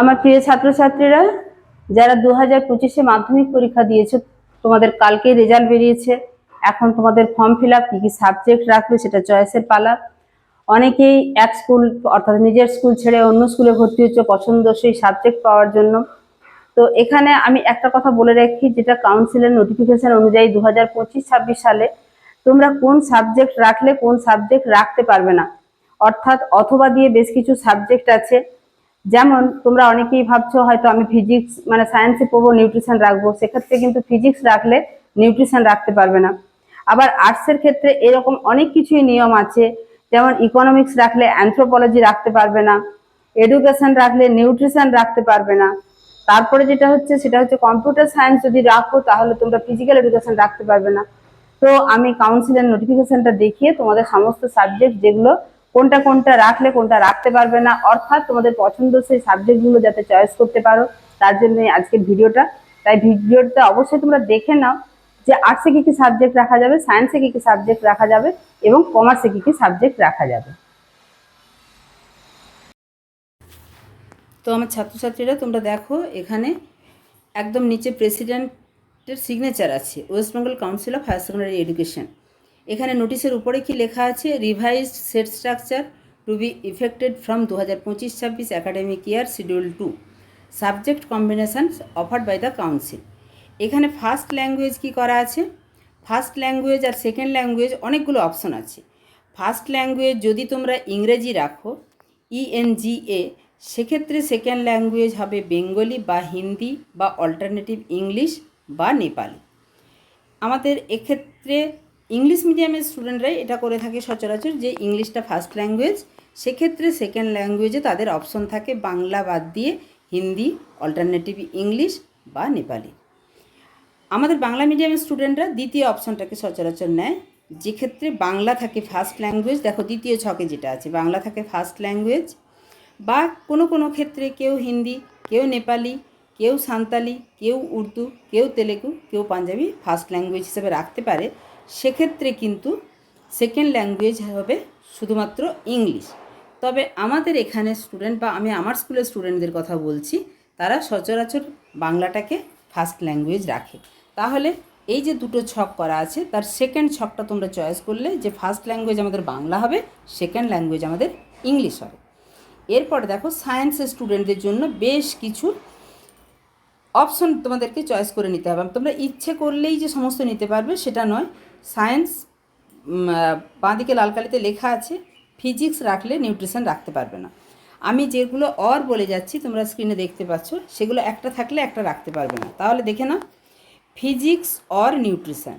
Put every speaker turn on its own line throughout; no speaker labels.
আমার প্রিয় ছাত্রছাত্রীরা, যারা দু হাজার পঁচিশে মাধ্যমিক পরীক্ষা দিয়েছে, তোমাদের কালকে রেজাল্ট বেরিয়েছে। এখন তোমাদের ফর্ম ফিল আপ কী কী সাবজেক্ট রাখবে সেটা চয়েসের পালা। অনেকেই এক স্কুল অর্থাৎ নিজের স্কুল ছেড়ে অন্য স্কুলে ভর্তি হচ্ছে পছন্দসই সাবজেক্ট পাওয়ার জন্য। তো এখানে আমি একটা কথা বলে রাখি, যেটা কাউন্সিলের নোটিফিকেশন অনুযায়ী দু হাজার পঁচিশ ছাব্বিশ সালে তোমরা কোন সাবজেক্ট রাখলে কোন সাবজেক্ট রাখতে পারবে না। অর্থাৎ অথবা দিয়ে বেশ কিছু সাবজেক্ট আছে যেমন তোমরা অনেকেই ভাবছ হয়তো আমি ফিজিক্স মানে সায়েন্সে পড়ব নিউট্রিশন রাখব। সেক্ষেত্রে কিন্তু ফিজিক্স রাখলে নিউট্রিশন রাখতে পারবে না। আবার আর্টসের ক্ষেত্রে এরকম অনেক কিছুই নিয়ম আছে। যেমন ইকোনমিক্স রাখলে অ্যানথ্রোপোলজি রাখতে পারবে না। এডুকেশন রাখলে নিউট্রিশন রাখতে পারবে না। তারপরে যেটা হচ্ছে, সেটা হচ্ছে কম্পিউটার সায়েন্স যদি রাখো, তাহলে তোমরা ফিজিক্যাল এডুকেশন রাখতে পারবে না। তো আমি কাউন্সিলের নোটিফিকেশনটা দেখিয়ে তোমাদের সমস্ত সাবজেক্ট যেগুলো কোনটা কোনটা রাখলে কোনটা রাখতে পারবে না, অর্থাৎ তোমাদের পছন্দ সেই সাবজেক্টগুলো যাতে চয়েস করতে পারো, তার জন্য আজকের ভিডিওটা। তাই ভিডিওটা অবশ্যই তোমরা দেখে নাও যে আর্টসে কী কী সাবজেক্ট রাখা যাবে সায়েন্সে কী কী সাবজেক্ট রাখা যাবে এবং কমার্সে কী কী সাবজেক্ট রাখা যাবে। তো আমার ছাত্রছাত্রীরা, তোমরা দেখো এখানে একদম নিচে প্রেসিডেন্টের সিগনেচার আছে West Bengal Council of Higher Secondary Education এখানে নোটিশের উপরে কি লেখা আছে? Revised set structure to be effected from দু হাজার পঁচিশ ছাব্বিশ academic year schedule to subject combinations offered by the council এখানে ফার্স্ট ল্যাঙ্গুয়েজ কি করা আছে? ফার্স্ট ল্যাঙ্গুয়েজ আর সেকেন্ড ল্যাঙ্গুয়েজ অনেকগুলো অপশন আছে। ফার্স্ট ল্যাঙ্গুয়েজ যদি তোমরা ইংরেজি রাখো E ইএনজিএ সেক্ষেত্রে সেকেন্ড ল্যাঙ্গুয়েজ হবে বেঙ্গলি বা হিন্দি বা অল্টারনেটিভ ইংলিশ বা নেপালি। আমাদের এক্ষেত্রে ইংলিশ মিডিয়ামের স্টুডেন্টরাই এটা করে থাকে সচরাচর যে ইংলিশটা ফার্স্ট ল্যাঙ্গুয়েজ সেক্ষেত্রে সেকেন্ড ল্যাঙ্গুয়েজে তাদের অপশন থাকে বাংলা বাদ দিয়ে হিন্দি অল্টারনেটিভ ইংলিশ বা নেপালি। আমাদের বাংলা মিডিয়ামের স্টুডেন্টরা দ্বিতীয় অপশনটাকে সচরাচর নেয় যেক্ষেত্রে বাংলা থাকে ফার্স্ট ল্যাঙ্গুয়েজ দেখো দ্বিতীয় ছকে যেটা আছে, বাংলা থাকে ফার্স্ট ল্যাঙ্গুয়েজ বা কোনো কোনো ক্ষেত্রে কেউ হিন্দি, কেউ নেপালি, কেউ সাঁওতালি কেউ উর্দু, কেউ তেলেগু, কেউ পাঞ্জাবি ফার্স্ট ল্যাঙ্গুয়েজ হিসেবে রাখতে পারে। সেক্ষেত্রে কিন্তু সেকেন্ড ল্যাঙ্গুয়েজ হবে শুধুমাত্র ইংলিশ তবে আমাদের এখানে স্টুডেন্ট বা আমি আমার স্কুলের স্টুডেন্টদের কথা বলছি, তারা সচরাচর বাংলাটাকে ফার্স্ট ল্যাঙ্গুয়েজ রাখে। তাহলে এই যে দুটো ছক করা আছে, তার সেকেন্ড ছকটা তোমরা চয়েস করলে যে ফার্স্ট ল্যাঙ্গুয়েজ আমাদের বাংলা হবে সেকেন্ড ল্যাঙ্গুয়েজ আমাদের ইংলিশ হবে। এরপর দেখো সায়েন্সের স্টুডেন্টদের জন্য বেশ কিছু অপশন তোমাদেরকে চয়েস করে নিতে হবে। তোমরা ইচ্ছে করলেই যে সমস্ত নিতে পারবে, সেটা নয়। সায়েন্স বাঁদিকে লাল কালিতে লেখা আছে, ফিজিক্স রাখলে নিউট্রিশন রাখতে পারবে না। আমি যেগুলো অর বলে যাচ্ছি, তোমরা স্ক্রিনে দেখতে পাচ্ছ, সেগুলো একটা থাকলে একটা রাখতে পারবে না। তাহলে দেখে না physics or nutrition,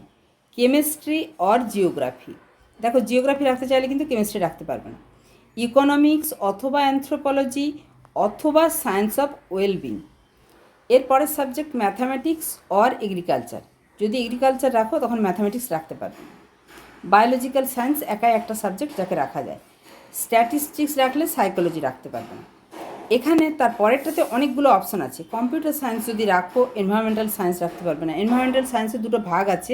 chemistry or geography. দেখো, জিওগ্রাফি রাখতে চাইলে কিন্তু কেমিস্ট্রি রাখতে পারবে না। ইকোনমিক্স অথবা অ্যানথ্রোপোলজি অথবা সায়েন্স অফ ওয়েলবিং। এরপরের সাবজেক্ট ম্যাথামেটিক্স অর এগ্রিকালচার। যদি এগ্রিকালচার রাখো, তখন ম্যাথামেটিক্স রাখতে পারবে। বায়োলজিক্যাল সায়েন্স একাই একটা সাবজেক্ট যাকে রাখা যায়। স্ট্যাটিস্টিক্স রাখলে সাইকোলজি রাখতে পারবে না। এখানে তার পরেরটাতে অনেকগুলো অপশন আছে। কম্পিউটার সায়েন্স যদি রাখো এনভায়রনমেন্টাল সায়েন্স রাখতে পারবে না। এনভায়রনমেন্টাল সায়েন্সের দুটো ভাগ আছে।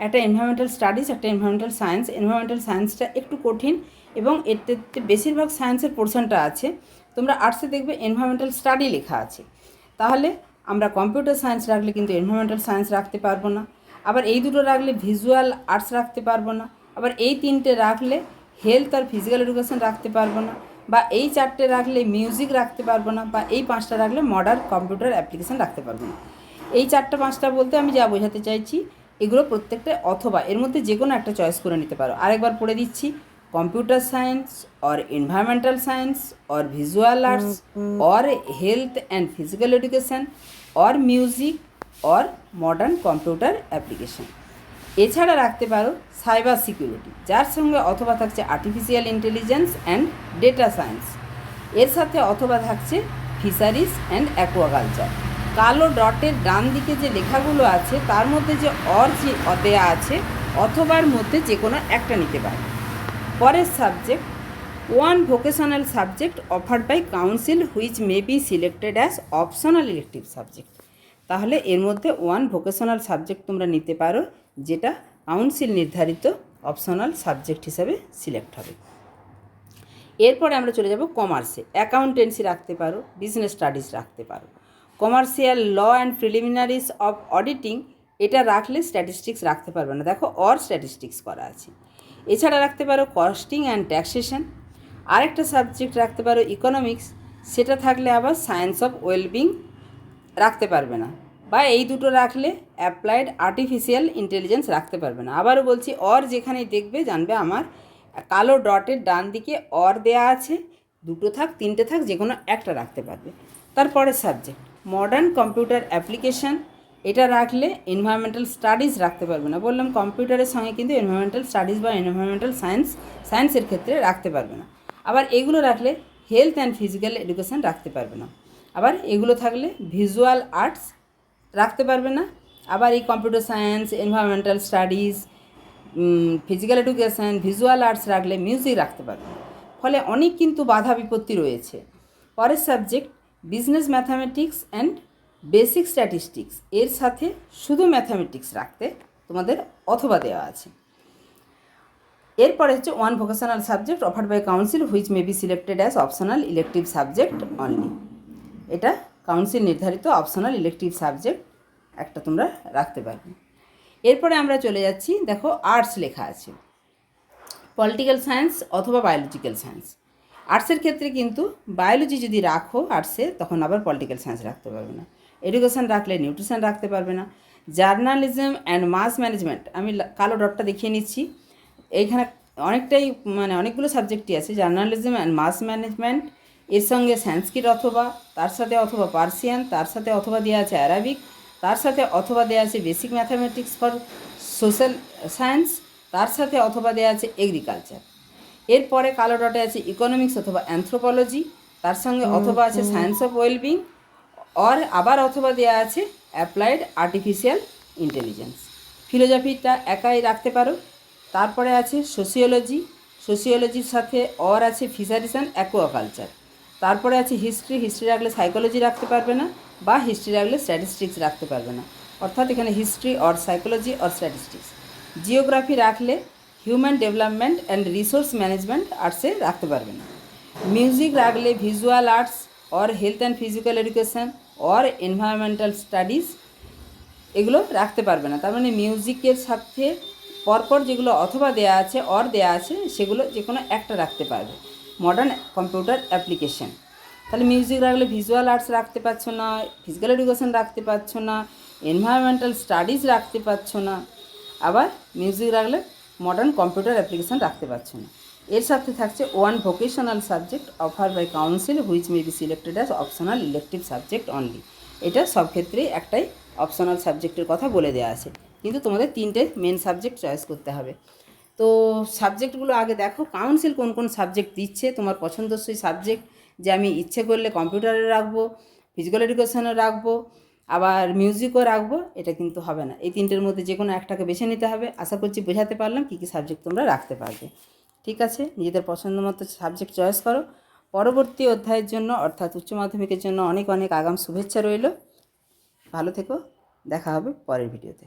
একটা এনভায়রনমেন্টাল স্টাডিজ একটা এনভায়রনমেন্টাল সায়েন্স এনভায়রনমেন্টাল সায়েন্সটা একটু কঠিন এবং এতে বেশিরভাগ সায়েন্সের পোর্শনটা আছে। তোমরা আর্টসে দেখবে এনভায়রনমেন্টাল স্টাডি লেখা আছে। তাহলে আমরা কম্পিউটার সায়েন্স রাখলে কিন্তু এনভায়রনমেন্টাল সায়েন্স রাখতে পারব না। আবার এই দুটো রাখলে ভিজুয়াল আর্টস রাখতে পারব না। আবার এই তিনটে রাখলে হেলথ আর ফিজিক্যাল এডুকেশন রাখতে পারব না। বা এই চারটে রাখলে মিউজিক রাখতে পারব না। বা এই পাঁচটা রাখলে মডার্ন কম্পিউটার অ্যাপ্লিকেশন রাখতে পারব না। এই চারটা পাঁচটা বলতে আমি যা বোঝাতে চাইছি, এগুলো প্রত্যেকটা অথবা এর মধ্যে যে কোনো একটা চয়েস করে নিতে পারো। আরেকবার পড়ে দিচ্ছি computer science or environmental science or visual arts or health and physical education or music or modern computer application এছাড়া রাখতে পারো সাইবার সিকিউরিটি যার সঙ্গে অথবা থাকছে artificial intelligence and data science এর সাথে অথবা থাকছে ফিশারিজ অ্যান্ড অ্যাকোয়াকালচার কালো ডটের ডান দিকে যে লেখাগুলো আছে, তার মধ্যে যে অর যে দেয়া আছে, অথবার মধ্যে যে কোনো একটা নিতে পারে। পরের subject one vocational subject offered by council which may be selected as optional elective subject তাহলে এর মধ্যে ওয়ান ভোকেশনাল সাবজেক্ট তোমরা নিতে পারো, যেটা কাউন্সিল নির্ধারিত অপশনাল সাবজেক্ট হিসাবে সিলেক্ট হবে। এরপরে আমরা চলে যাব কমার্সে অ্যাকাউন্টেন্সি রাখতে পারো বিজনেস স্টাডিজ রাখতে পারো। Commercial law and preliminaries of auditing এটা রাখলে স্ট্যাটিস্টিক্স রাখতে পারবে না। দেখো অর স্ট্যাটিস্টিক্স করা আছে। এছাড়া রাখতে পারো কস্টিং অ্যান্ড ট্যাক্সেশন আরেকটা সাবজেক্ট রাখতে পারো ইকোনমিক্স সেটা থাকলে আবার সায়েন্স অফ ওয়েলবিং রাখতে পারবে না। বা এই দুটো রাখলে অ্যাপ্লাইড আর্টিফিশিয়াল ইন্টেলিজেন্স রাখতে পারবে না। আবারও বলছি অর যেখানেই দেখবে, জানবে আমার কালো ডটের ডান দিকে অর দেয়া আছে, দুটো থাক, তিনটে থাক যে কোনো একটা রাখতে পারবে। তারপরের সাবজেক্ট মডার্ন কম্পিউটার অ্যাপ্লিকেশন এটা রাখলে এনভায়রনমেন্টাল স্টাডিজ রাখতে পারবে না। বললাম কম্পিউটারের সঙ্গে কিন্তু এনভায়রনমেন্টাল স্টাডিজ বা এনভায়রনমেন্টাল সায়েন্স সায়েন্সের ক্ষেত্রে রাখতে পারবে না। আবার এগুলো রাখলে হেলথ অ্যান্ড ফিজিক্যাল এডুকেশন রাখতে পারবে না। আবার এগুলো থাকলে ভিজুয়াল আর্টস রাখতে পারবে না। আবার এই computer science environmental studies physical education visual arts রাখলে মিউজিক রাখতে পারবে না। ফলে অনেক কিন্তু বাধা বিপত্তি রয়েছে। পরের subject business mathematics and basic statistics, এর সাথে শুধু ম্যাথামেটিক্স রাখতে তোমাদের অথবা দেওয়া আছে। এরপরে হচ্ছে one vocational subject offered by council which may be selected as optional elective subject only এটা কাউন্সিল নির্ধারিত অপশনাল ইলেকটিভ সাবজেক্ট একটা তোমরা রাখতে পারবে। এরপরে আমরা চলে যাচ্ছি, দেখো আর্টস লেখা আছে। পলিটিক্যাল সায়েন্স অথবা বায়োলজিক্যাল সায়েন্স আর্টসের ক্ষেত্রে কিন্তু বায়োলজি যদি রাখো আর্টসে তখন আবার পলিটিক্যাল সায়েন্স রাখতে পারবে না। এডুকেশন রাখলে নিউট্রিশন রাখতে পারবে না। জার্নালিজম অ্যান্ড মাস ম্যানেজমেন্ট আমি কালো ডটটা দেখিয়ে নিচ্ছি। এইখানে অনেকটাই মানে অনেকগুলো সাবজেক্টই আছে। জার্নালিজম অ্যান্ড মাস ম্যানেজমেন্ট এর সঙ্গে সংস্কৃত অথবা তার সাথে অথবা পার্সিয়ান তার সাথে অথবা দেওয়া আছে অ্যারাবিক তার সাথে অথবা দেওয়া আছে basic mathematics for social science তার সাথে অথবা দেওয়া আছে এগ্রিকালচার এরপরে কালো ডটে আছে ইকোনমিক্স অথবা অ্যান্থ্রোপোলজি তার সঙ্গে অথবা আছে সায়েন্স অফ ওয়েলবিং অর আবার অথবা দেওয়া আছে অ্যাপ্লাইড আর্টিফিশিয়াল ইন্টেলিজেন্স ফিলোজফিটা একাই রাখতে পারো। তারপরে আছে সোসিওলজি সোসিওলজির সাথে অর আছে ফিশারিস অ্যান্ড অ্যাকোয়াকালচার তারপরে আছে হিস্ট্রি হিস্ট্রি রাখলে সাইকোলজি রাখতে পারবে না বা হিস্ট্রি রাখলে স্ট্যাটিস্টিক্স রাখতে পারবে না। অর্থাৎ এখানে history or psychology or statistics geography রাখলে human development and resource management আর্টসে রাখতে পারবে না। মিউজিক রাখলে visual arts or health and physical education or environmental studies এগুলো রাখতে পারবে না। তার মানে মিউজিকের সাথে পরপর যেগুলো অথবা দেয়া আছে অর দেয়া আছে, সেগুলো যে কোনো একটা রাখতে পারবে। মডার্ন কম্পিউটার অ্যাপ্লিকেশন তাহলে মিউজিক রাখলে ভিজুয়াল আর্টস রাখতে পারছ না ফিজিক্যাল এডুকেশন রাখতে পারছ না এনভায়রনমেন্টাল স্টাডিজ রাখতে পারছ না। আবার মিউজিক রাখলে মডার্ন কম্পিউটার অ্যাপ্লিকেশন রাখতে পারছ না। এর সাথে থাকছে one vocational subject offer by council which may be selected as optional elective subject only এটা সব ক্ষেত্রেই একটাই অপশনাল সাবজেক্টের কথা বলে দেওয়া আছে। কিন্তু তোমাদের তিনটে মেন সাবজেক্ট চয়েস করতে হবে। তো সাবজেক্টগুলো আগে দেখো কাউন্সিল কোন কোন সাবজেক্ট দিচ্ছে, তোমার পছন্দসই সাবজেক্ট যে আমি ইচ্ছে করলে কম্পিউটারে রাখব ফিজিক্যাল এডুকেশনে রাখব, আবার মিউজিকও রাখব, এটা কিন্তু হবে না। এই তিনটের মধ্যে যে কোনো একটাকে বেছে নিতে হবে। আশা করছি বোঝাতে পারলাম কী কী সাবজেক্ট তোমরা রাখতে পারবে। ঠিক আছে? নিজেদের পছন্দ মতো সাবজেক্ট চয়েস করো। পরবর্তী অধ্যায়ের জন্য, অর্থাৎ উচ্চ মাধ্যমিকের জন্য অনেক অনেক আগাম শুভেচ্ছা রইল। ভালো থেকো। দেখা হবে পরের ভিডিওতে